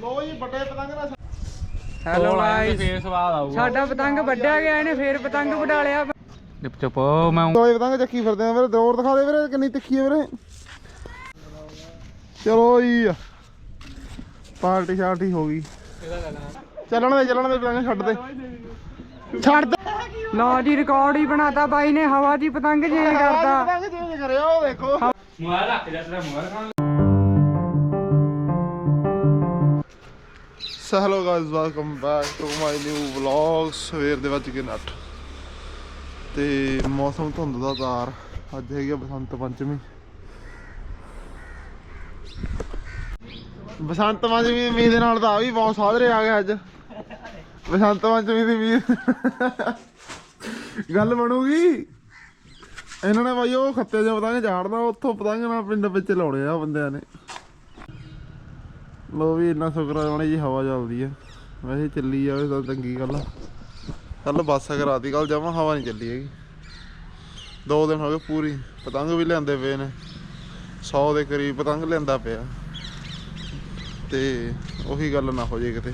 ਲੋ ਜੀ ਵੱਡੇ ਪਤੰਗ ਦਾ ਹੈਲੋ ਗਾਇਸ ਫੇਰ ਸਵਾਦ ਆਊਗਾ। ਸਾਡਾ ਪਤੰਗ ਵੱਢਿਆ ਗਿਆ ਇਹਨੇ ਫੇਰ ਪਤੰਗ ਵਡਾ ਲਿਆ। ਚੁੱਪ ਚੁੱਪ ਮੈਂ ਦੋਏ ਪਤੰਗ ਚੱਕੀ ਫਿਰਦੇ ਆ ਵੀਰੇ ਦੌੜ ਦਿਖਾ ਦੇ ਵੀਰੇ ਕਿੰਨੀ ਤਿੱਖੀ ਹੈ ਵੀਰੇ। ਚਲੋ ਜੀ ਪਾਰਟੀ ਸ਼ਾਰਟੀ ਹੋ ਗਈ। ਚੱਲਣ ਦੇ ਚੱਲਣ ਦੇ ਪਤੰਗ ਛੱਡ ਦੇ। ਛੱਡ ਦੇ। ਲਓ ਜੀ ਰਿਕਾਰਡ ਹੀ ਬਣਾਤਾ ਬਾਈ ਨੇ ਹਵਾ ਦੀ ਪਤੰਗ ਚੇਂਜ ਕਰਤਾ। ਪਤੰਗ ਚੇਂਜ ਕਰਿਆ ਉਹ ਦੇਖੋ। ਮੋਬਾਈਲ ਰੱਖ ਜਾ ਤੇਰਾ mobile so hello guys welcome back to my new vlog ਸਵੇਰ ਦੇ ਵੱਜ ਗਏ 8 ਤੇ ਮੌਸਮ ਧੁੰਦ ਦਾ ਤਾਰ, ਅੱਜ ਹੈਗੀ ਬਸੰਤ ਪੰਚਮੀ। ਬਸੰਤ ਪੰਚਮੀ ਮੀਂਹ ਦੇ ਨਾਲ ਤਾਂ ਆ ਵੀ ਬਹੁਤ ਸਾਦਰੇ ਆ ਗਏ ਅੱਜ। ਬਸੰਤ ਪੰਚਮੀ ਦੀ ਮੀਂਹ ਗੱਲ ਬਣੂਗੀ। ਇਹਨਾਂ ਨੇ ਬਾਈ ਉਹ ਖੱਤੇ ਜਿਹਾ ਪਤੰਗ ਝਾੜਦਾ ਉੱਥੋਂ ਪਤੰਗ ਨਾਲ ਪਿੰਡ ਵਿੱਚ ਲਾਉਣੇ ਆ ਬੰਦਿਆਂ ਨੇ। ਲੋ ਵੀ ਇੰਨਾ ਸ਼ੁਕਰ ਮਾੜੀ ਜੀ ਹਵਾ ਚੱਲਦੀ ਆ। ਵੈਸੇ ਚੱਲੀ ਜਾਵੇ ਤਾਂ ਚੰਗੀ ਗੱਲ ਆ। ਕੱਲ ਬੱਸ ਕਰਾਤੀ ਕੱਲ ਜਮਾ ਹਵਾ ਨਹੀਂ ਚੱਲੀ ਹੈਗੀ। ਦੋ ਦਿਨ ਹੋ ਗਏ ਪੂਰੀ, ਪਤੰਗ ਵੀ ਲਿਆਂਦੇ ਪਏ ਨੇ। 100 ਦੇ ਕਰੀਬ ਪਤੰਗ ਲਿਆਂਦਾ ਪਿਆ। ਤੇ ਉਹੀ ਗੱਲ ਨਾ ਹੋ ਜੇ ਕਿਤੇ।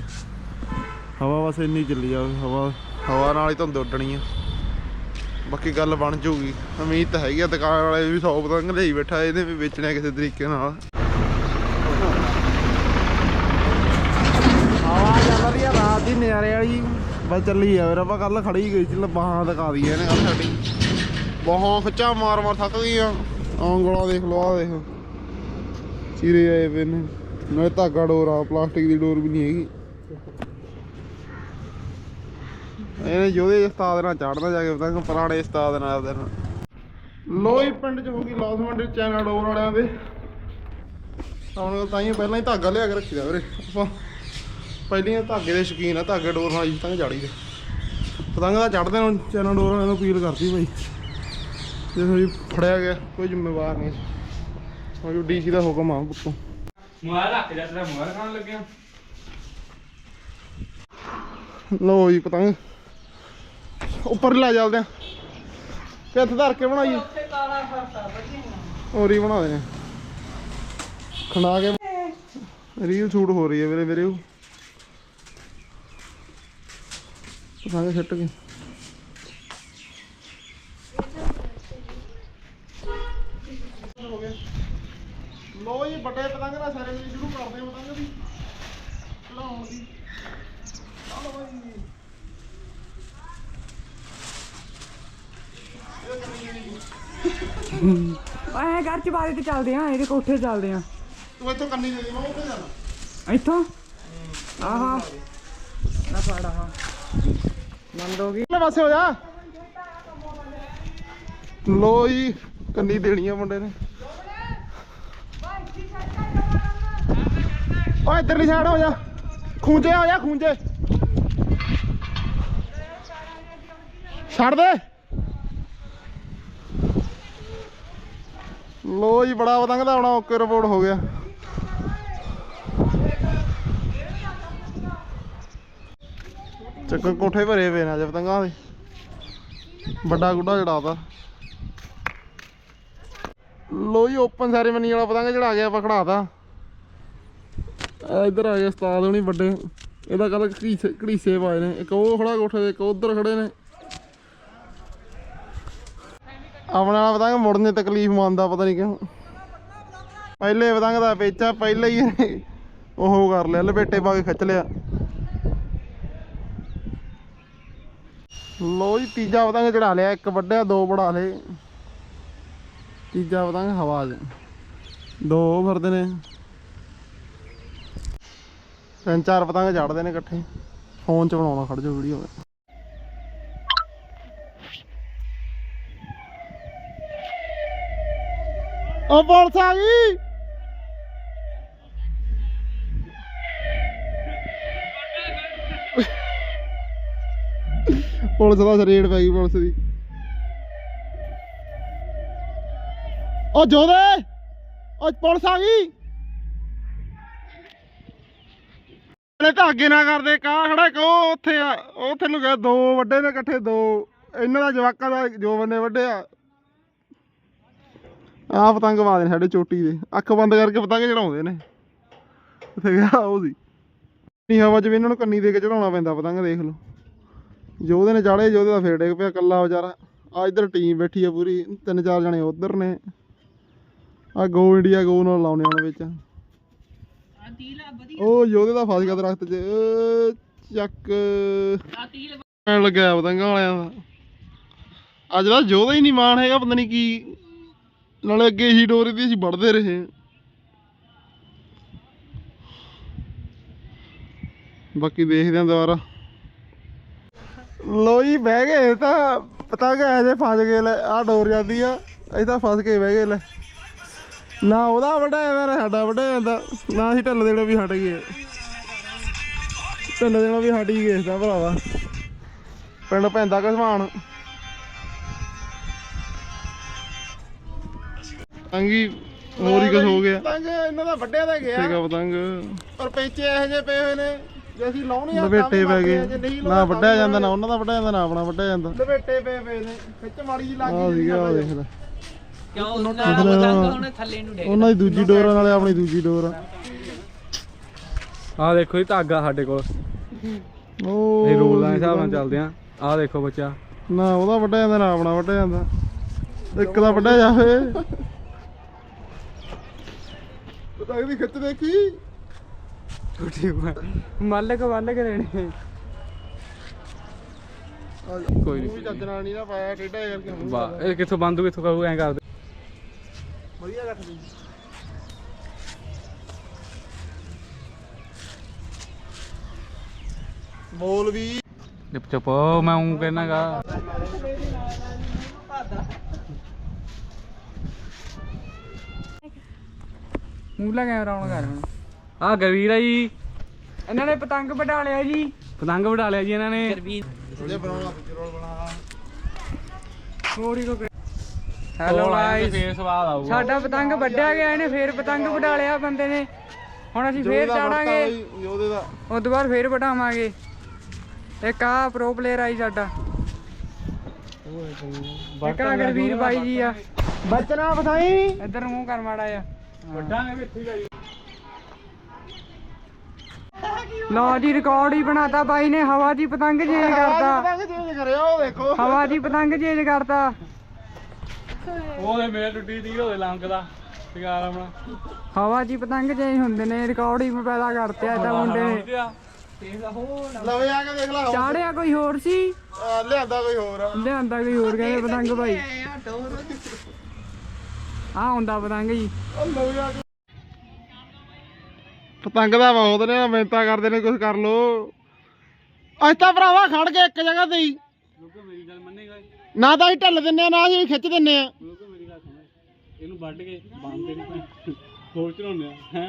ਹਵਾ ਬਸ ਇੰਨੀ ਚੱਲੀ ਜਾਵੇ, ਹਵਾ ਹਵਾ ਨਾਲ ਹੀ ਧੁੰਦ ਉੱਡਣੀ ਆ। ਬਾਕੀ ਗੱਲ ਬਣ ਜਾਊਗੀ ਉਮੀਦ ਤਾਂ ਹੈਗੀ ਆ, ਦੁਕਾਨ ਵਾਲੇ ਵੀ 100 ਪਤੰਗ ਲਈ ਬੈਠਾ, ਇਹਨੇ ਵੀ ਵੇਚਣੇ ਕਿਸੇ ਤਰੀਕੇ ਨਾਲ ਹਵਾ ਚੱਲ ਰਹੀ ਨਜ਼ਾਰੇ ਵਾਲੀ ਬਸ ਚੱਲੀ ਆ ਫਿਰ, ਆਪਾਂ ਕੱਲ ਖੜੀ ਗਈ ਸੀ ਬਾਹਾਂ ਦਿਖਾ ਦਈਏ ਇਹਨੇ ਕੱਲ ਸਾਡੀ। ਬਾਹਾਂ ਖਿੱਚਾ ਮਾਰ ਮਾਰ ਥੱਕ ਗਈਆਂ ਆਂਗਲਾ ਦੇਖ ਲਓ ਆ ਦੇਖ। ਚੀਰੇ ਆਏ ਪਏ ਨੇ। ਨਾਲੇ ਧਾਗਾ ਡੋਰ ਆ, ਪਲਾਸਟਿਕ ਦੀ ਡੋਰ ਵੀ ਨਹੀਂ ਹੈਗੀ। ਇਹਨੇ ਜੋਦੇ ਉਸਤਾਦ ਨਾਲ ਚੜਨਾ ਜਾ ਕੇ ਪਤੰਗ ਪੁਰਾਣੇ ਉਸਤਾਦ ਨਾਲ ਆਪਦੇ ਨਾਲ। ਲੋਈ ਪਿੰਡ ਚ ਹੋ ਗਈ ਲੌਸਮੈਂਟ ਚੈਨਲ ਡੋਰ ਵਾਲਿਆਂ ਦੇ। ਉਹਨਾਂ ਤਾਂ ਹੀ ਪਹਿਲਾਂ ਹੀ ਧਾਗਾ ਲਿਆ ਕੇ ਰੱਖੀਦਾ ਵੀਰੇ। ਆਪਾਂ ਪਹਿਲੀਆਂ ਧਾਗੇ ਦੇ ਸ਼ੌਕੀਨ ਆ ਧਾਗੇ ਡੋਰ ਨਾਲ ਹੀ ਪਤੰਗ ਚਾੜੀ ਦੇ ਪਤੰਗ ਦਾ ਚੜਦੇ ਨੂੰ ਚੈਨਲ ਡੋਰ ਵਾਲਿਆਂ ਨੂੰ ਅਪੀਲ ਕਰਦੀ ਬਾਈ। ਜੇ ਕੋਈ ਫੜਿਆ ਗਿਆ ਕੋਈ ਜ਼ਿੰਮੇਵਾਰ ਨਹੀਂ। ਉਹ ਡੀਸੀ ਦਾ ਹੁਕਮ ਆ ਪੁੱਤੋਂ ਮੋਬਾਈਲ ਰੱਖ ਜਾ ਤੇਰਾ ਮੋਬਾਈਲ ਖਾਣ ਲੱਗਿਆ। ਲਓ ਜੀ ਪਤੰਗ। ਉੱਪਰ ਲੈ ਚੱਲਦੇ ਆ। ਕਿੱਥੇ ਧਰ ਕੇ ਬਣਾਈਏ। ਹੋਰ ਹੀ ਬਣਾ ਦੇਣੇ। ਖਣਾ ਕੇ। ਰੀਲ ਸ਼ੂਟ ਹੋ ਰਹੀ ਹੈ ਵੀਰੇ ਵੀਰੇ। ਪਤੰਗ ਛੱਟ ਕੇ ਲੋ ਜੀ ਵੱਡੇ ਪਤੰਗ ਦਾ ਸੈਰੇਮਨੀ ਸ਼ੁਰੂ ਕਰਦੇ ਹਾਂ ਪਤੰਗ ਦੀ। ਚਲਾਉਣ ਦੀ। ਚਲੋ ਬਾਈ ਐ ਘਰ ਚ ਬਾਰੇ ਤੇ ਚੱਲਦੇ ਆ ਇਹਦੇ ਕੋਠੇ ਚੱਲਦੇ ਆ ਤੂੰ ਇੱਥੋਂ ਕੰਨੀ ਦੇ ਦੇ ਮੈਂ ਉੱਥੇ ਜਾਣਾ। ਇੱਥੋਂ? ਆਹਾ। ਨਾ ਫੜ ਆਹਾ। ਬੰਦ ਹੋ ਗਈ। ਪਾਸੇ ਹੋ ਜਾ। ਲੋ ਜੀ, ਕੰਨੀ ਦੇਣੀ ਆ ਮੁੰਡੇ ਨੇ। ਓਏ ਇੱਧਰਲੀ ਸਾਈਡ ਹੋ ਜਾ। ਖੂੰਜੇ ਹੋ ਜਾ, ਖੂੰਜੇ। ਛੱਡ ਦੇ। ਲੋ ਜੀ, ਬੜਾ ਪਤੰਗ ਦਾ ਆਉਣਾ ਓਕੇ ਰਿਪੋਰਟ ਹੋ ਗਿਆ। ਚੱਕਰ ਕੋਠੇ ਭਰੇ ਪਏ ਨੇ ਅੱਜ ਪਤੰਗਾਂ ਦੇ। ਵੱਡਾ ਗੁੱਡਾ ਚੜਾਤਾ ਲੋ ਓਪਨ ਸੈਰੇਮਨੀ ਵਾਲਾ ਪਤੰਗ ਚੜਾ ਗਿਆ ਆਪਾਂ ਖੜਾਤਾ। ਆ ਆ ਗਿਆ ਉਸਤਾਦ ਹੁਣੀ ਵੱਡੇ। ਇਹਦਾ ਕੱਲ ਘੜੀਸੇ ਘੜੀਸੇ ਪਾਏ ਨੇ। ਇੱਕ ਉਹ ਖੜਾ ਕੋਠੇ ਦੇ ਇੱਕ ਉਧਰ ਖੜੇ ਨੇ। ਆਪਣਾ ਵਾਲਾ ਪਤੰਗ ਮੁੜਨ ਤਕਲੀਫ ਮੰਨਦਾ ਪਤਾ ਨਹੀਂ ਕਿਉਂ। ਪਹਿਲੇ ਪਤੰਗ ਦਾ ਵੇਚਾ ਪਹਿਲੇ ਹੀ ਉਹ ਕਰ ਲਿਆ, ਲਪੇਟੇ ਪਾ ਕੇ ਖਿੱਚ ਲਿਆ। ਲੋ ਜੀ, ਤੀਜਾ ਪਤੰਗ ਚੜਾ ਲਿਆ, ਇੱਕ ਵੱਡਿਆ, ਦੋ ਬੜਾ ਲਏ। ਤੀਜਾ ਪਤੰਗ ਹਵਾ 'ਚ। ਦੋ ਫਿਰਦੇ ਨੇ। ਤਿੰਨ ਚਾਰ ਪਤੰਗ ਚੜਦੇ ਨੇ ਇਕੱਠੇ। ਫੋਨ 'ਚ ਬਣਾਉਣਾ, ਖੜ ਜਾ ਵੀਡੀਓ ਉਹ ਪੁਲਿਸ ਆ ਗਈ! ਪੁਲਿਸ ਦਾ ਸਰੇੜ ਪੈ ਗਈ ਪੁਲਿਸ ਦੀ। ਉਹ ਜੋਦੇ! ਉਹ ਪੁਲਿਸ ਆ ਗਈ! ਇਹਨੇ ਤਾਂ ਅੱਗੇ ਨਾ ਕਰਦੇ, ਕਾ ਖੜਾ ਕੋ ਉੱਥੇ ਆ ਉੱਥੇ ਨੂੰ ਗਿਆ ਦੋ ਵੱਡੇ ਨੇ ਇਕੱਠੇ, ਦੋ। ਇਹਨਾਂ ਦਾ ਜਵਾਕਾਂ ਦਾ ਜੋ ਬੰਨੇ ਵੱਡੇ ਆ। ਆ ਪਤੰਗ ਪਾ ਦੇ ਸਾਡੇ ਚੋਟੀ ਦੇ। ਅੱਖ ਬੰਦ ਕਰਕੇ ਪਤੰਗ ਚੜਾਉਂਦੇ ਨੇ। ਉੱਥੇ ਗਿਆ ਉਹ ਸੀ। ਨਹੀਂ ਹਵਾ 'ਚ ਵੀ ਇਹਨਾਂ ਨੂੰ ਕੰਨੀ ਦੇ ਕੇ ਚੜਾਉਣਾ ਪੈਂਦਾ, ਪਤੰਗ ਦੇਖ ਲਓ। ਜੋਧੇ ਨੇ ਚਾੜੇ ਜੋਧੇ ਦਾ ਫੇਰ ਡਿੱਗ ਪਿਆ ਕੱਲਾ ਵਿਚਾਰਾ। ਆ ਇੱਧਰ ਟੀਮ ਬੈਠੀ ਆ ਪੂਰੀ ਤਿੰਨ ਚਾਰ ਜਣੇ ਉਧਰ ਨੇ। ਆ ਗੋ ਇੰਡੀਆ ਗੋ ਨਾਲ ਲਾਉਣੇ ਹੁਣ ਵਿੱਚ। ਉਹ ਜੋਧੇ ਦਾ ਫਸ ਗਿਆ ਦਰਖਤ 'ਚ ਚੱਕ। ਆ ਲੱਗਿਆ ਪਤੰਗਾਂ ਵਾਲਿਆਂ ਦਾ। ਅੱਜ ਦਾ ਜੋਧਾ ਹੀ ਨਹੀਂ ਮਾਣ ਹੈਗਾ ਪਤਾ ਨਹੀਂ ਕੀ। ਨਾਲੇ ਅੱਗੇ ਹੀ ਡੋਰੀ ਦੀ ਅਸੀਂ ਵੜਦੇ ਰਹੇ। ਬਾਕੀ ਦੇਖਦੇ ਆਂ ਦੁਬਾਰਾ। ਲੋ ਜੀ ਬਹਿ ਗਏ ਇਹ ਤਾਂ ਪਤੰਗ ਐ ਜੇ ਫਸ ਗਏ ਲੈ ਆ ਡੋਰ ਜਾਂਦੀ ਆ ਅਸੀਂ ਤਾਂ ਫਸ ਕੇ ਬਹਿ ਗਏ ਲੈ। ਨਾ ਉਹਦਾ ਵੱਡਾ ਨਾ ਸਾਡਾ ਵੱਡਾ ਜਾਂਦਾ ਨਾ ਅਸੀਂ ਢੱਲ ਦੇਣਾ ਵੀ ਹਟ ਗਏ। ਢੱਲ ਦੇਣਾ ਵੀ ਹਟ ਹੀ ਗਏ ਦਾ ਭਰਾਵਾ। ਪਿੰਡ ਪੈਂਦਾ ਘਸਮਾਨ। ਅੰਗੀ ਹੋਰ ਹੀ ਕੁਝ ਹੋ ਗਿਆ। ਪਤੰਗ ਇਹਨਾਂ ਦਾ ਵੱਡਿਆਂ ਦਾ ਗਿਆ। ਠੀਕ ਆ ਪਤੰਗ। ਪਰ ਪੈਂਚੇ ਇਹੋ ਜਿਹੇ ਪਏ ਹੋਏ ਨੇ। ਜੇ ਅਸੀਂ ਲਾਉਣੇ ਆ ਵੀ ਪੈ ਗਏ। ਆ, ਨਾ ਵੱਡਿਆ ਜਾਂਦਾ ਨਾ ਉਹਨਾਂ ਦਾ ਵੱਡਿਆ ਜਾਂਦਾ ਨਾ ਆਪਣਾ ਵੱਡਿਆ ਜਾਂਦਾ। ਲਪੇਟੇ ਪਏ ਪਏ ਨੇ ਖਿੱਚ ਮਾੜੀ ਜੀ ਲੱਗ ਆ ਗਈ ਸੀਗਾ ਆਹ ਦੇਖ ਲੈ। ਕਿਉਂ ਉਹਨਾਂ ਦਾ ਪਤੰਗ ਹੁਣ ਥੱਲੇ ਨੂੰ ਡਿੱਗ ਉਹਨਾਂ ਦੀ ਦੂਜੀ ਡੋਰ ਆ, ਨਾਲੇ ਆਪਣੀ ਦੂਜੀ ਡੋਰ ਆ। ਆਹ ਦੇਖੋ ਜੀ ਧਾਗਾ ਸਾਡੇ ਕੋਲ। ਉਹ ਇਹ ਰੂਲਾਂ ਦੇ ਹਿਸਾਬ ਨਾਲ ਚੱਲਦੇ ਆ। ਆਹ ਦੇਖੋ ਬੱਚਾ। ਨਾ ਉਹਦਾ ਵੱਡਿਆ ਜਾਂਦਾ ਨਾ ਆਪਣਾ ਵੱਡਿਆ ਜਾਂਦਾ। ਇੱਕ ਦਾ ਵੱਡਿਆ ਜਾਵੇ। ਪਤੰਗ ਦੀ ਖਿੱਚ ਦੇਖੀ। ਛੋਟੀ ਮੱਲ ਕੇ ਵੱਲ ਕੇ ਦੇਣੇ ਕੋਈ ਨਹੀਂ ਚੱਜ ਨਾਲ ਨਹੀਂ ਨਾ ਪਾਇਆ ਜਿਹਾ ਕਰਕੇ ਵਾਹ ਇਹ ਕਿੱਥੋਂ ਬੰਦੂ ਕਿੱਥੋਂ ਕਰੂ ਐਂ ਕਰਦੇ। ਵਧੀਆ ਗੱਠ ਦੀ ਬੋਲ ਵੀ। ਚੁੱਪ ਚੁੱਪ ਮੈਂ ਉਹ ਕਹਿਣਾਗਾ। ਮੂਲਾ ਕੈਮਰਾ ਆਨ ਕਰ ਹੁਣ ਆਹ ਗਰਵੀਰ ਆ ਜੀ। ਇਹਨਾਂ ਨੇ ਪਤੰਗ ਵਢਾ ਲਿਆ ਜੀ। ਪਤੰਗ ਵਢਾ ਲਿਆ ਜੀ ਇਹਨਾਂ ਨੇ। ਜੇ ਬਣਾਉਣਾ ਰੋਲ ਬਣਾ। ਹੋਰ ਹੀ ਕੋ ਹੈਲੋ ਗਾਇਸ ਫੇਰ ਸਵਾਦ ਆਊਗਾ। ਸਾਡਾ ਪਤੰਗ ਵੱਢਿਆ ਗਿਆ ਇਹਨੇ ਫੇਰ ਪਤੰਗ ਵਢਾ ਲਿਆ ਬੰਦੇ ਨੇ। ਹੁਣ ਅਸੀਂ ਫੇਰ ਚਾੜਾਂਗੇ ਉਹਦੇ ਦਾ ਉਸ ਤੋਂ ਬਾਅਦ ਫੇਰ ਵਢਾਵਾਂਗੇ। ਇੱਕ ਆ ਪ੍ਰੋ ਪਲੇਅਰ ਆਈ ਸਾਡਾ। ਇੱਕ ਆ ਗਰਵੀਰ ਬਾਈ ਜੀ ਆ। ਬਚਨਾ ਬਥਾਈ ਇੱਧਰ ਮੂੰਹ ਕਰ ਮਾੜਾ ਆ ਵੱਡਾਂਗੇ ਵੀ ਇੱਥੇ ਹੀ ਆ ਜੀ ਲਓ ਜੀ ਰਿਕਾਰਡ ਹੀ ਬਣਾਤਾ ਬਾਈ ਨੇ ਹਵਾ ਦੀ ਪਤੰਗ ਚੇਂਜ ਕਰਤਾ। ਪਤੰਗ ਚੇਂਜ ਕਰਿਆ ਉਹ ਦੇਖੋ। ਹਵਾ ਦੀ ਪਤੰਗ ਚੇਂਜ ਕਰਤਾ। ਉਹਦੇ ਮੇਰੇ ਟੁੱਟੀ ਦੀ ਉਹਦੇ ਲੰਕਦਾ ਸ਼ਿਕਾਰ ਆਪਣਾ। ਹਵਾ ਦੀ ਪਤੰਗ ਚੇਂਜ ਹੁੰਦੇ ਨੇ ਰਿਕਾਰਡ ਹੀ ਪੈਦਾ ਕਰਤੇ ਆ ਤਾਂ ਮੁੰਡੇ ਨੇ। ਲਵੇ ਆ। ਕੇ ਦੇਖ ਲਾ ਚਾੜਿਆ ਕੋਈ ਹੋਰ ਸੀ? ਲਿਆਂਦਾ ਕੋਈ ਹੋਰ ਆ। ਲਿਆਂਦਾ ਕੋਈ ਹੋਰ ਕਹਿੰਦੇ ਪਤੰਗ ਭਾਈ। ਆ ਹੁੰਦਾ ਪਤੰਗ ਜੀ। ਉਹ ਲਵੇ ਆ ਕੇ ਪਤੰਗ ਦਾ ਬਹੁਤ ਨੇ ਮਿਹਨਤਾਂ ਕਰਦੇ ਨੇ ਕੁਝ ਕਰ ਲੋ ਅੱਜ ਤਾਂ ਭਰਾਵਾ ਖੜ ਕੇ ਇੱਕ ਜਗ੍ਹਾ ਤੇ ਹੀ। ਲੋਕੋ ਮੇਰੀ ਗੱਲ ਮੰਨੇਗਾ? ਨਾ ਤਾਂ ਅਸੀਂ ਢੱਲ ਦਿੰਨੇ ਆ ਨਾ ਅਸੀਂ ਖਿੱਚ ਦਿੰਨੇ ਆ। ਲੋਕੋ ਮੇਰੀ ਗੱਲ ਸੁਣੋ। ਇਹਨੂੰ ਵੱਢ ਕੇ ਬੰਨਦੇ ਨੇ ਹੋਰ ਚੜਾਉਂਦੇ ਆ ਹੈ?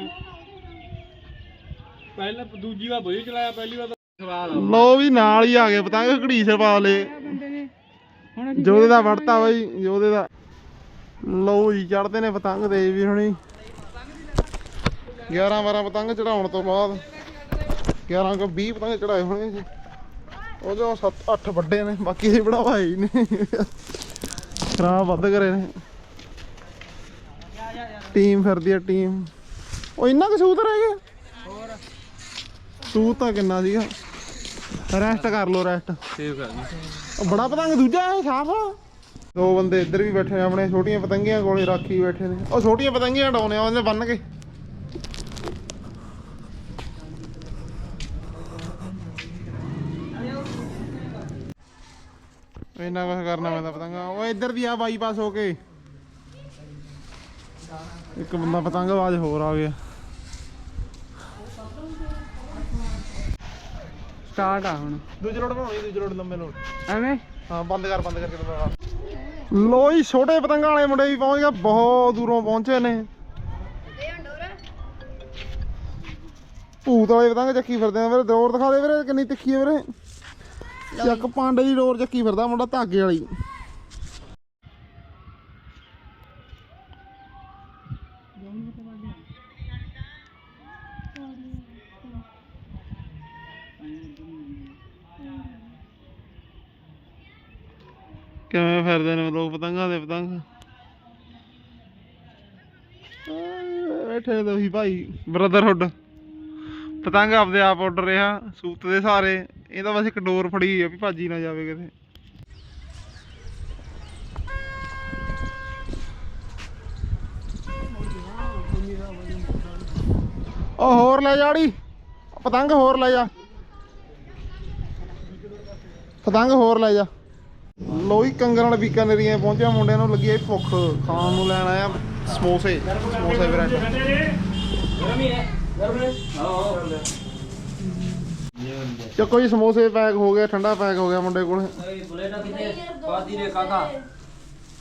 ਪਹਿਲਾਂ ਦੂਜੀ ਵਾਰ ਬਈ ਚਲਾਇਆ ਪਹਿਲੀ ਵਾਰ ਤਾਂ ਸਵਾਦ ਆ। ਲੋ ਵੀ ਨਾਲ ਹੀ ਆ ਗਏ ਪਤੰਗ ਘੜੀਸ ਪਾ ਲੇ ਜੋਦੇ ਦਾ ਵੜਤਾ ਬਈ ਜੋਦੇ ਦਾ। ਲਓ ਜੀ ਚੜਦੇ ਨੇ ਪਤੰਗ ਦੇ ਵੀ ਹੁਣੀ। 11 12 ਪਤੰਗ ਚੜਾਉਣ ਤੋਂ ਬਾਅਦ 11 ਕੋ 20 ਪਤੰਗ ਚੜਾਏ ਹੋਣੇ ਜੀ। ਉਹ ਜੋ 7 8 ਵੱਡੇ ਨੇ ਬਾਕੀ ਬਣਾਵਾ ਹੀ ਨੇ ਖਰਾਬ ਵੱਧ ਕਰੇ ਨੇ। ਟੀਮ ਫਿਰਦੀ ਆ ਟੀਮ। ਉਹ ਇੰਨਾ ਕੁ ਸੂਤ ਰਹਿ ਗਿਆ? ਹੋਰ ਸੂਤ ਤਾਂ ਕਿੰਨਾ ਸੀਗਾ? ਰੈਸਟ ਕਰ ਲੋ ਰੈਸਟ। ਸੇਵ ਕਰ ਲਈ ਉਹ ਬੜਾ ਪਤੰਗ ਦੂਜਾ ਹੈ ਸਾਫ਼ ਦੋ ਬੰਦੇ ਇੱਧਰ ਵੀ ਬੈਠੇ ਨੇ ਆਪਣੇ ਛੋਟੀਆਂ ਪਤੰਗੀਆਂ ਕੋਲੇ ਰਾਖੀ ਬੈਠੇ ਨੇ। ਉਹ ਛੋਟੀਆਂ ਪਤੰਗੀਆਂ ਡਾਉਣੇ ਆ ਉਹਨੇ ਬੰਨ ਕੇ। ਇੰਨਾ ਕੁਝ ਕਰਨਾ ਪੈਂਦਾ ਪਤੰਗਾ। ਉਹ ਇੱਧਰ ਦੀ ਆ ਬਾਈਪਾਸ ਹੋ ਕੇ। ਇੱਕ ਬੰਦਾ ਪਤੰਗਬਾਜ਼ ਹੋਰ ਆ ਗਿਆ। ਸਟਾਰਟ ਆ ਹੁਣ। ਦੂਜੇ ਲੋਟ ਬਣਾਉਣੀ ਦੂਜੇ ਲੋਟ ਲੰਮੇ ਲੋਟ। ਐਵੇਂ? ਹਾਂ ਬੰਦ ਕਰ ਬੰਦ ਕਰਕੇ ਦਬਾ ਲੋ ਜੀ ਛੋਟੇ ਪਤੰਗਾਂ ਵਾਲੇ ਮੁੰਡੇ ਵੀ ਪਹੁੰਚ ਗਏ ਬਹੁਤ ਦੂਰੋਂ ਪਹੁੰਚੇ ਨੇ। ਭੂਤ ਵਾਲੇ ਪਤੰਗ ਚੱਕੀ ਫਿਰਦੇ ਆ ਵੀਰੇ ਡੋਰ ਦਿਖਾ ਦੇ ਵੀਰੇ ਕਿੰਨੀ ਤਿੱਖੀ ਹੈ ਵੀਰੇ। ਚੱਕ ਪਾਂਡੇ ਦੀ ਡੋਰ ਚੱਕੀ ਫਿਰਦਾ ਮੁੰਡਾ ਧਾਗੇ ਵਾਲੀ। ਕਿਵੇਂ ਫਿਰਦੇ ਨੇ ਲੋਕ ਪਤੰਗਾਂ ਦੇ ਪਤੰਗ? ਬੈਠੇ ਤੁਸੀਂ ਭਾਈ। ਬ੍ਰਦਰਹੁੱਡ ਪਤੰਗ ਆਪਦੇ ਆਪ ਉੱਡ ਰਿਹਾ, ਸੂਤ ਦੇ ਸਾਰੇ। ਇਹ ਤਾਂ ਬਸ ਇੱਕ ਡੋਰ ਫੜੀ ਆ ਵੀ ਭਾਜੀ ਨਾ ਜਾਵੇ ਕਿਤੇ। ਉਹ ਹੋਰ ਲੈ ਜਾੜੀ ਪਤੰਗ ਹੋਰ ਲੈ ਜਾ। ਪਤੰਗ ਹੋਰ ਲੈ ਜਾ। ਲੋਈ ਕੰਗਰ ਨਾਲ ਬੀਕਾਨੇਰੀਆਂ ਪਹੁੰਚਿਆ ਮੁੰਡਿਆਂ ਨੂੰ, ਲੱਗੀ ਐ ਭੁੱਖ। ਖਾਣ ਨੂੰ ਲੈਣ ਆਇਆ ਸਮੋਸੇ। ਸਮੋਸੇ ਬ੍ਰੈਡ ਚੱਕੋ ਜੀ ਸਮੋਸੇ ਪੈਕ ਹੋ ਗਿਆ ਠੰਡਾ ਪੈਕ ਹੋ ਗਿਆ ਮੁੰਡੇ ਕੋਲ। ਬੁਲੇਟਾ ਕਿੱਥੇ? ਪਾਦੀ ਨੇ ਕਾਕਾ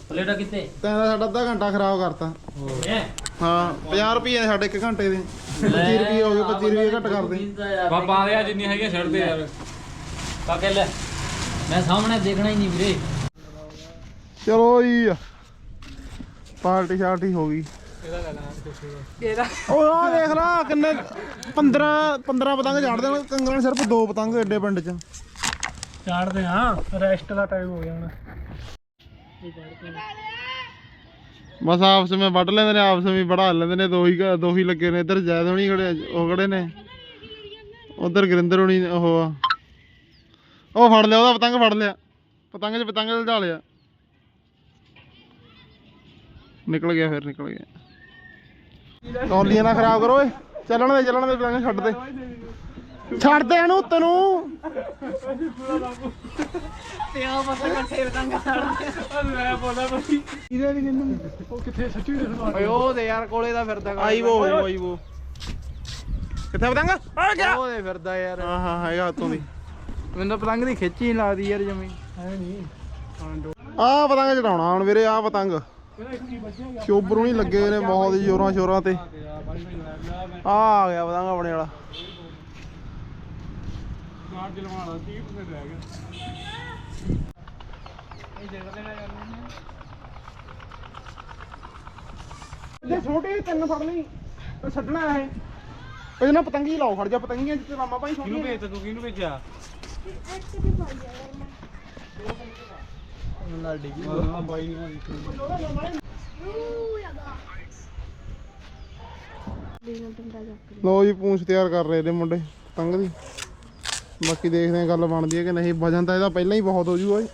ਬੁਲੇਟਾ ਕਿੱਥੇ? ਤੈਨੂੰ ਸਾਡਾ ਅੱਧਾ ਘੰਟਾ ਖਰਾਬ ਕਰਤਾ। ਹਾਂ? 50 ਰੁਪਏ ਨੇ ਸਾਡੇ 1 ਘੰਟੇ ਦੇ। 25 ਰੁਪਏ ਹੋ ਗਏ 25 ਰੁਪਏ ਘੱਟ ਕਰਦੇ। ਬਾਬਾ ਆ ਜਿੰਨੀ ਹੈਗੀ ਛੱਡ ਦੇ ਯਾਰ। ਕਾਕੇ ਲੈ। ਮੈਂ ਸਾਹਮਣੇ ਦੇਖਣਾ ਹੀ ਨਹੀਂ ਵੀਰੇ। ਚਲੋ ਜੀ ਪਾਰਟੀ ਸ਼ਾਰਟੀ ਹੋ ਗਈ। ਇਹਦਾ ਓਏ ਆ ਦੇਖ ਲਾ ਕਿੰਨੇ 15 15 ਪਤੰਗ ਝਾੜਦੇ ਨੇ ਕੰਗਰਾਂ ਨੇ ਸਿਰਫ ਦੋ ਪਤੰਗ ਐਡੇ ਪਿੰਡ 'ਚ। ਚਾੜਦੇ ਹਾਂ ਰੈਸਟ ਦਾ ਟਾਈਮ ਹੋ ਗਿਆ ਹੁਣ। ਬਸ ਆਪਸ ਵਿੱਚ ਵੱਢ ਲੈਂਦੇ ਨੇ ਆਪਸ ਵਿੱਚ ਵੜਾ ਲੈਂਦੇ ਨੇ ਦੋ ਹੀ ਘ- ਦੋ ਹੀ ਲੱਗੇ ਨੇ। ਇੱਧਰ ਜੈਦ ਹੋਣੀ ਖੜੇ ਆ, ਉਹ ਖੜੇ ਨੇ। ਉਧਰ ਗੁਰਿੰਦਰ ਹੋਣੀ ਉਹ ਆ। ਉਹ ਫੜ ਲਿਆ ਉਹਦਾ ਪਤੰਗ ਫੜ ਲਿਆ। ਪਤੰਗ 'ਚ ਪਤੰਗ ਲਜਾ ਲਿਆ। ਨਿਕਲ ਗਿਆ ਫਿਰ ਨਿਕਲ ਗਿਆ। ਕੌਲੀਆਂ ਨਾ ਖਰਾਬ ਕਰੋ ਓਏ। ਚੱਲਣ ਦੇ ਚੱਲਣ ਦੇ ਪਤੰਗ ਛੱਡ ਦੇ। ਛੱਡ ਦੇ ਇਹਨੂੰ ਤੈਨੂੰ ਤੇ ਆ ਪਤਾ ਘੰਟੇ ਪਤੰਗ ਮੈਂ ਬੋਲਾ ਬਈ ਇਹਦੇ ਨਹੀਂ ਕਿੰਨੂੰ ਉਹ ਕਿੱਥੇ ਸੱਚੀ ਦੱਸਣਾ ਓਏ ਉਹ ਤੇ ਯਾਰ ਕੋਲੇ ਦਾ ਫਿਰਦਾ ਗਾ। ਆਈ ਵੋ ਆਈ ਵੋ ਕਿੱਥੇ ਪਤੰਗ? ਆ ਗਿਆ ਉਹ ਤੇ ਫਿਰਦਾ ਯਾਰ। ਹਾਂ ਹਾਂ ਹੈਗਾ ਉਤੋਂ ਦੀ। ਮੈਨੂੰ ਪਤੰਗ ਦੀ ਖਿੱਚ ਹੀ ਲੱਗਦੀ ਯਾਰ ਜਮੀ। ਹੈ ਨਹੀਂ ਆਹ ਪਤੰਗ ਚੜਾਉਣਾ ਹੁਣ ਵੀਰੇ ਆਹ ਪਤੰਗ। ਚੋਬਰੂ ਨਹੀਂ ਲੱਗੇ ਨੇ ਬਹੁਤ ਜ਼ੋਰਾਂ ਸ਼ੋਰਾਂ ਤੇ। ਆਹ ਆ ਗਿਆ ਪਤੰਗ ਆਪਣੇ ਵਾਲਾ। ਕਾਰ ਚਲਵਾਣਾ 30% ਰਹਿ ਗਿਆ ਜੇ ਛੋਟੇ ਤਿੰਨ ਫੜ ਲਈ ਤੇ ਛੱਡਣਾ ਇਹ। ਇਹਦੇ ਨਾਲ ਪਤੰਗੀ ਲਾਓ ਖੜ ਜਾ ਪਤੰਗੀਆਂ ਜਿੱਤੇ ਮਾਮਾ ਭਾਈ ਕਿਹਨੂੰ ਭੇਜਤਾ ਤੂੰ ਕਿਹਨੂੰ ਭੇਜਿਆ? ਨਾਲ ਡਿੱਗੀ। ਹਾਂ ਬਾਈ ਨੂੰ ਲੋ ਜੀ ਪੂੰਛ ਤਿਆਰ ਕਰ ਰਹੇ ਨੇ ਮੁੰਡੇ ਪਤੰਗ ਦੀ। ਬਾਕੀ ਦੇਖਦੇ ਆ ਗੱਲ ਬਣਦੀ ਹੈ ਕਿ ਨਹੀਂ। ਵਜਨ ਤਾਂ ਇਹਦਾ ਪਹਿਲਾਂ ਹੀ ਬਹੁਤ ਹੋ ਜੂ। ਓਏ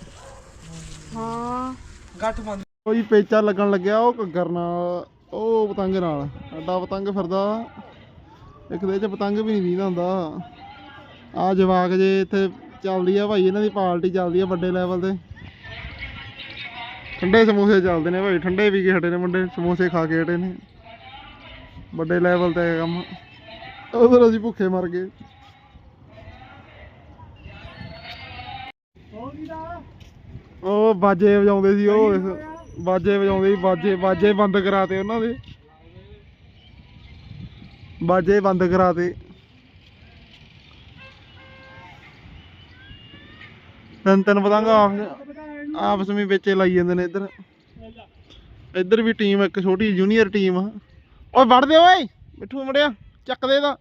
ਹਾਂ। ਗੱਠ ਬੰਦ। ਉਹ ਜੀ ਪੇਚਾ ਲੱਗਣ ਲੱਗਿਆ ਉਹ ਘੱਗਰ ਨਾਲ। ਉਹ ਪਤੰਗ ਨਾਲ। ਅੱਡਾ ਪਤੰਗ ਫਿਰਦਾ। ਇੱਕ ਦੇ ਚ ਪਤੰਗ ਵੀ ਨਹੀਂ ਵੀਂਦਾ ਹੁੰਦਾ। ਆ ਜਵਾਕ ਜੇ ਇੱਥੇ ਚੱਲਦੀ ਆ ਭਾਈ ਇਹਨਾਂ ਦੀ ਪਾਰਟੀ ਚੱਲਦੀ ਆ ਵੱਡੇ ਲੈਵਲ ਤੇ। ਠੰਡੇ ਸਮੋਸੇ ਚੱਲਦੇ ਨੇ ਭਾਈ ਠੰਡੇ ਵੀ ਕੇ ਹਟੇ ਨੇ ਮੁੰਡੇ ਸਮੋਸੇ ਖਾ ਕੇ ਹਟੇ ਨੇ। ਵੱਡੇ ਲੈਵਲ ਤੇ ਕੰਮ। ਉਧਰ ਅਸੀਂ ਭੁੱਖੇ ਮਰ ਗਏ। ਉਹ ਬਾਜੇ ਵਜਾਉਂਦੇ ਸੀ ਉਹ ਬਾਜੇ ਵਜਾਉਂਦੇ ਸੀ ਬਾਜੇ ਬਾਜੇ ਬੰਦ ਕਰਾਤੇ ਉਹਨਾਂ ਦੇ। ਬਾਜੇ ਬੰਦ ਕਰਾਤੇ। ਤਿੰਨ ਤਿੰਨ ਪਤੰਗ ਆਪਸ ਆਪਸ ਵਿੱਚ ਵਿੱਚੇ ਲਾਈ ਜਾਂਦੇ ਨੇ ਇੱਧਰ। ਇੱਧਰ ਵੀ ਟੀਮ ਇੱਕ ਛੋਟੀ ਜੂਨੀਅਰ ਟੀਮ ਆ। ਓਏ ਵੜ ਦੇ ਓਏ ਮਿੱਠੂ ਮੜਿਆ ਚੱਕ ਦੇ ਦਾ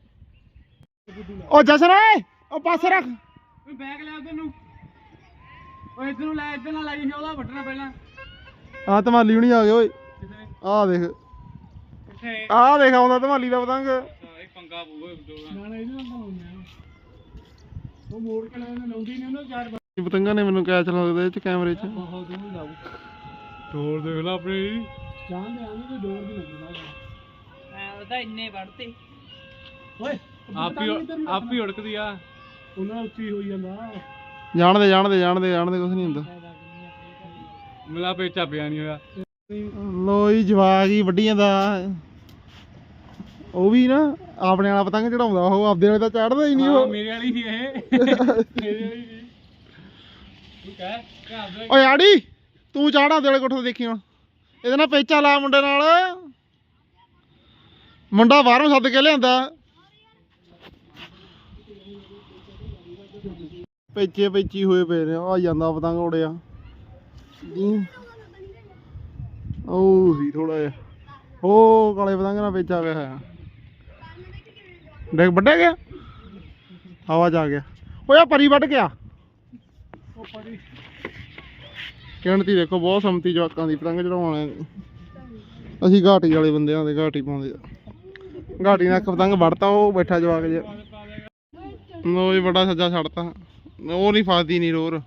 ਓ ਜਸਨ ਓਏ ਓ ਪਾਸੇ ਰੱਖ। ਬੈਗ ਲੈ ਉਧਰ ਨੂੰ। ਓਏ ਇੱਧਰ ਨੂੰ ਲੈ ਇੱਧਰ ਨਾਲ ਲਾਈ ਸੀ ਉਹਦਾ ਵੱਟਣਾ ਪਹਿਲਾਂ। ਆ ਧਮਾਲੀ ਹੁਣੀ ਆ ਗਏ ਓਏ। ਆਹ ਦੇਖ। ਆਹ ਦੇਖ ਆਉਂਦਾ ਧਮਾਲੀ ਦਾ ਪਤੰਗ ਇਹ ਪੰਗਾ ਪੂਗਾ ਨਾ ਨਾ ਇਹਦੇ ਨਾਲ ਤਾਂ ਹੁੰਦੇ ਉਹ ਮੋੜ ਕੇ ਲਾਉਂਦੇ ਲਾਉਂਦੀ ਨਹੀਂ ਉਹਨੂੰ ਚਾਰ ਇਹ ਪਤੰਗਾਂ ਨੇ ਮੈਨੂੰ ਕੈਚ ਲੱਗਦਾ ਇਹ ਚ ਕੈਮਰੇ 'ਚ। ਬਹੁਤ ਦੂਰ ਲਾਉ ਡੋਰ ਦੇਖ ਲੈ ਆਪਣੀ। ਚਾਹ ਦੇ ਆਂਦੇ ਤੇ ਡੋਰ ਦੀ ਲੱਗਣਾ ਐ ਤਾਂ ਇੰਨੇ ਵੜਤੇ ਓਏ ਆਪ ਉੜਕਦੀ ਆ। ਉਹਨਾਂ ਉੱਚੀ ਹੋਈ ਜਾਂਦਾ। ਜਾਣਦੇ ਜਾਣਦੇ ਜਾਣਦੇ ਜਾਣਦੇ ਕੁਝ ਨਹੀਂ ਹੁੰਦਾ। ਮਿਲਾ ਪੇਚਾ ਪਿਆ ਨਹੀਂ ਹੋਇਆ। ਲੋ ਜੀ ਜਵਾਕ ਹੀ ਵੱਡੀ ਜਾਂਦਾ ਉਹ ਵੀ ਨਾ ਆਪਣੇ ਵਾਲਾ ਪਤੰਗ ਚੜਾਉਂਦਾ ਉਹ ਆਪਦੇ ਵਾਲੇ ਤਾਂ ਚੜਦਾ ਹੀ ਨਹੀਂ ਉਹ। ਮੇਰੇ ਵਾਲੀ ਸੀ ਇਹ। ਮੇਰੇ ਵਾਲੀ ਸੀ। ਤੂੰ ਕਹਿ ਕਿ ਆਪਦੇ ਓਏ ਆੜੀ, ਤੂੰ ਚਾੜਾ ਦੇ ਕੋਠੇ ਦੇਖੀ ਹੁਣ। ਇਹਦੇ ਨਾਲ ਪੇਚਾ ਲਾ ਮੁੰਡੇ ਨਾਲ। ਮੁੰਡਾ ਬਾਹਰੋਂ ਸੱਦ ਕੇ ਲਿਆਂਦਾ। ਪੇਚੇ ਪੇਚੀ ਹੋਏ ਪਏ ਨੇ, ਆ ਜਾਂਦਾ ਪਤੰਗ ਉੜਿਆ ਉਹ ਸੀ ਥੋੜਾ ਜਿਹਾ। ਉਹ ਕਾਲੇ ਪਤੰਗ ਨਾਲ ਪੇਚਾ ਪਿਆ ਹੋਇਆ। ਦੇਖ, ਵੱਢਿਆ ਗਿਆ? ਹਵਾ ਚ ਆ ਗਿਆ। ਓਏ ਆ ਪਰੀ ਵੱਢ ਗਿਆ ਉਹ ਪਰੀ ਗਿਣਤੀ ਦੇਖੋ ਬਹੁਤ ਸੰਮਤੀ ਜਵਾਕਾਂ ਦੀ ਪਤੰਗ ਚੜਾਉਣ ਅਸੀਂ ਘਾਟੀ ਵਾਲੇ ਬੰਦਿਆਂ ਦੇ ਘਾਟੀ ਪਾਉਂਦੇ ਆ। ਘਾਟੀ ਨਾਲ ਇੱਕ ਪਤੰਗ ਵੜਤਾ ਉਹ ਬੈਠਾ ਜਵਾਕ ਜਿਹਾ। ਲੋ ਜੀ ਬੜਾ ਸੱਜਾ ਛੱਡਤਾ। ਉਹ ਨਹੀਂ ਫਸਦੀ ਨਹੀਂ ਰੋਰ।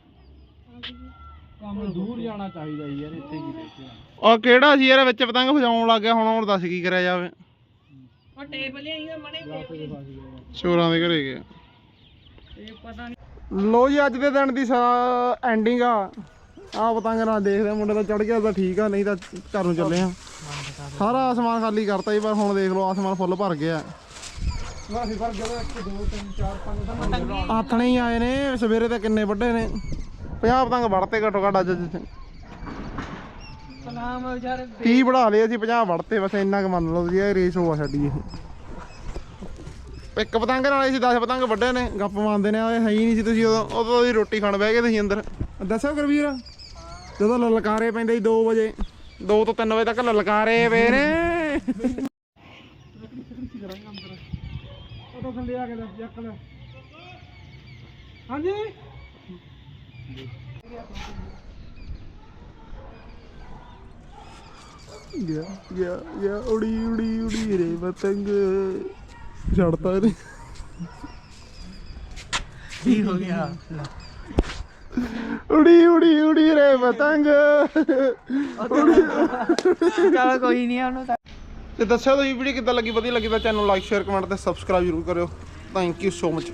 ਕੰਮ ਦੂਰ ਜਾਣਾ ਚਾਹੀਦਾ ਯਾਰ ਇੱਥੇ ਕੀ ਦੇਖਿਆ। ਉਹ ਕਿਹੜਾ ਸੀ ਇਹਦੇ ਵਿੱਚ ਪਤੰਗ ਫਸਾਉਣ ਲੱਗ ਗਿਆ ਹੁਣ ਹੁਣ ਦੱਸ ਕੀ ਕਰਿਆ ਜਾਵੇ। ਉਹ ਮਣੇ ਚੋਰਾਂ ਦੇ ਘਰੇ ਗਿਆ। ਇਹ ਪਤਾ ਨਹੀਂ ਲੋ ਜੀ ਅੱਜ ਦੇ ਦਿਨ ਦੀ ਐਂਡਿੰਗ ਆ। ਆ ਪਤੰਗ ਨਾਲ ਦੇਖਦੇ ਆ, ਮੁੰਡੇ ਦਾ ਚੜ ਗਿਆ ਤਾਂ ਠੀਕ ਆ ਨਹੀਂ ਤਾਂ ਘਰ ਨੂੰ ਚੱਲੇ ਆ। ਸਾਰਾ ਆਸਮਾਨ ਖਾਲੀ ਕਰਤਾ ਜੀ ਪਰ ਹੁਣ ਦੇਖ ਲਓ ਆਸਮਾਨ ਫੁੱਲ ਭਰ ਗਿਆ। ਵਾਸੀ ਪਰ ਜਦੋਂ 1 2 3 4 5 ਤਾਂ ਆਥਣੇ ਹੀ ਆਏ ਨੇ ਸਵੇਰੇ ਤਾਂ ਕਿੰਨੇ ਵੱਡੇ ਨੇ। 50 ਪਤੰਗ ਵੜਤੇ ਘੱਟੋ ਘੱਟ ਅੱਜ ਸਲਾਮ ਵਿਚਾਰੇ। 30 ਵੜਾ ਲਏ ਅਸੀਂ 50 ਵੜਤੇ ਬਸ ਇੰਨਾ ਕੁ ਮੰਨ ਲਓ ਜੀ ਇਹ ਰੇਸ ਹੋਆ ਸਾਡੀ ਇਹ। ਇੱਕ ਪਤੰਗ ਨਾਲ ਅਸੀਂ 10 ਪਤੰਗ ਵੱਡੇ ਨੇ ਗੱਪ ਮਾਰਦੇ ਨੇ ਇਹ ਹੈ ਹੀ ਨਹੀਂ ਸੀ ਤੁਸੀਂ ਉਦੋਂ ਉਦੋਂ ਦੀ ਰੋਟੀ ਖਾਣ ਬਹਿ ਗਏ ਤੁਸੀਂ ਅੰਦਰ। ਦੱਸੋ ਕਰਵੀਰ ਜਦੋਂ ਲਲਕਾਰੇ ਪੈਂਦੇ ਸੀ 2 ਵਜੇ। 2 ਤੋਂ 3 ਵਜੇ ਤੱਕ ਲਲਕਾਰੇ ਪਏ ਨੇ ਉਹ ਥੱਲੇ ਆ ਕੇ ਲੈ ਚੱਕ ਲੈ। ਹਾਂਜੀ? ਗਿਆ ਗਿਆ ਗਿਆ ਉੜੀ ਉੜੀ ਉੜੀ ਰੇ ਪਤੰਗ ਕੀ ਹੋ ਗਿਆ? ਉੜੀ ਉੜੀ ਉੜੀ ਰੇ ਪਤੰਗ। ਚਲ ਕੋਈ ਨਹੀਂ ਉਹਨੂੰ ਤਾਂ। ਤੇ ਦੱਸਿਓ ਤੁਸੀਂ ਵੀਡੀਓ ਕਿੱਦਾਂ ਲੱਗੀ? ਵਧੀਆ ਲੱਗੀ ਤਾਂ ਚੈਨਲ ਲਾਈਕ ਸ਼ੇਅਰ ਕਮੈਂਟ ਤੇ ਸਬਸਕ੍ਰਾਈਬ ਜ਼ਰੂਰ ਕਰਿਓ। Thank you so much